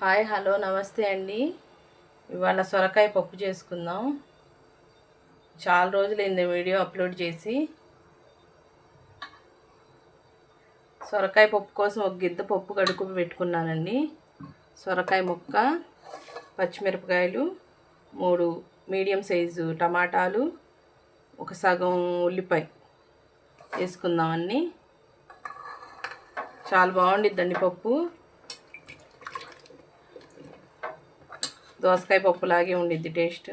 Hi hello నమస్తే అండి. ఇవాళ సొరకాయ పప్పు చేసుకుందాం. చాలా రోజులైంది వీడియో అప్లోడ్ చేసి. సొరకాయ పప్పు కోసం ఒక గిద్ద పప్పు కడుకు పెట్టుకున్నానండి. సొరకాయ ముక్క పచ్చిమిరపకాయలు మూడు మీడియం సైజు టమాటాలు ఒక సగం ఉల్లిపాయ వేసుకుందామండి. చాలా బాగుండిద్దండి పప్పు. దోసకాయ పప్పులాగే ఉండిద్ది టేస్ట్.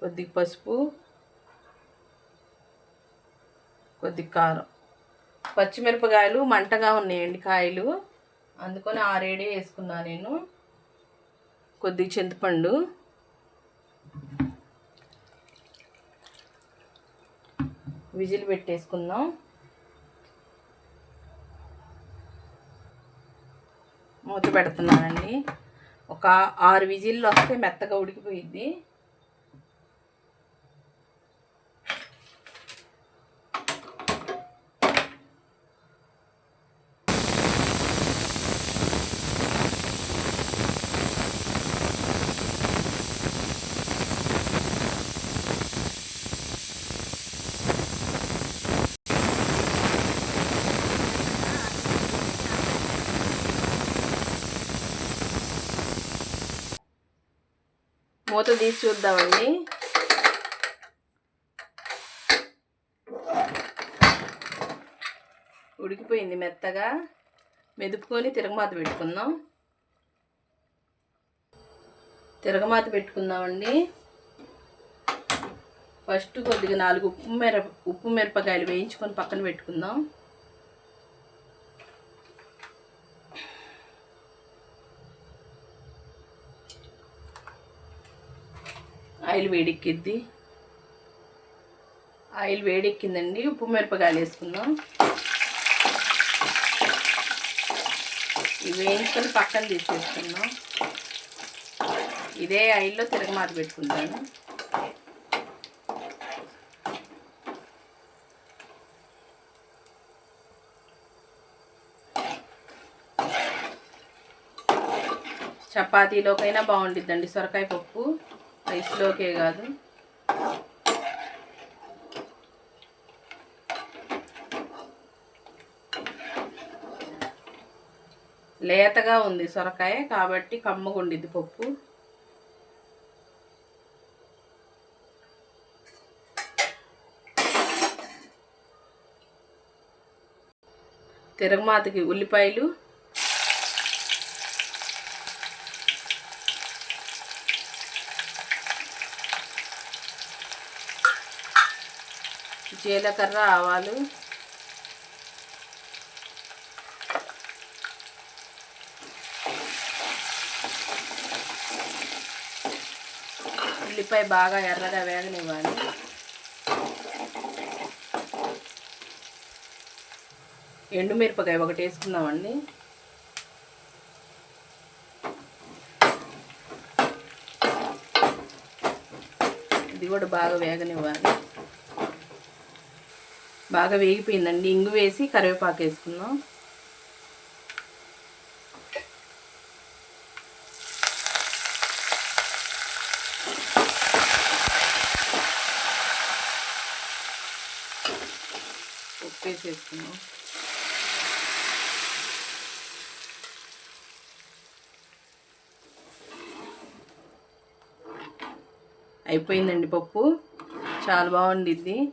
కొద్దిగా పసుపు కొద్దిగా కారం. పచ్చిమిరపకాయలు మంటగా ఉన్నాయండి కాయలు. అందుకని ఆరేడే వేసుకున్నా నేను. కొద్దిగా చింతపండు. విజిల్ పెట్టేసుకుందాం. మూత పెడుతున్నానండి. ఒక ఆరు విజిల్లు వస్తే మెత్తగా ఉడికిపోయిద్ది. మూత తీసి చూద్దామండి. ఉడికిపోయింది మెత్తగా. మెదుపుకొని తిరగమాత పెట్టుకుందాం. తిరగమాత పెట్టుకుందామండి. ఫస్ట్ కొద్దిగా నాలుగు ఉప్పు మిరప ఉప్పు మిరపకాయలు వేయించుకొని పక్కన పెట్టుకుందాం. ఆయిల్ వేడెక్కిద్ది. ఆయిల్ వేడెక్కిందండి ఉప్పు మిరపకాయలు వేసుకుందాం. ఇవి వేయించుకొని పక్కన తీసేసుకుందాం. ఇదే ఆయిల్లో తిరగమాత పెట్టుకుంటాను చపాతీలోకైనా బాగుంటుందండి సొరకాయ పప్పు. రైస్లోకే కాదు. లేతగా ఉంది సొరకాయ కాబట్టి కమ్మగుండిద్ది పప్పు. తిరగమాతకి ఉల్లిపాయలు జీలకర్ర ఆవాలు. ఉల్లిపాయ బాగా ఎర్రగా వేగనివ్వాలి. ఎండుమిరపకాయ ఒకటి వేసుకుందామండి. ఇది కూడా బాగా వేగనివ్వాలి. బాగా వేగిపోయిందండి. ఇంగు వేసి కరివేపాకు వేసుకుందాం. ఉప్పు వేసేసుకుందాం. అయిపోయిందండి పప్పు. చాలా బాగుండిద్ది.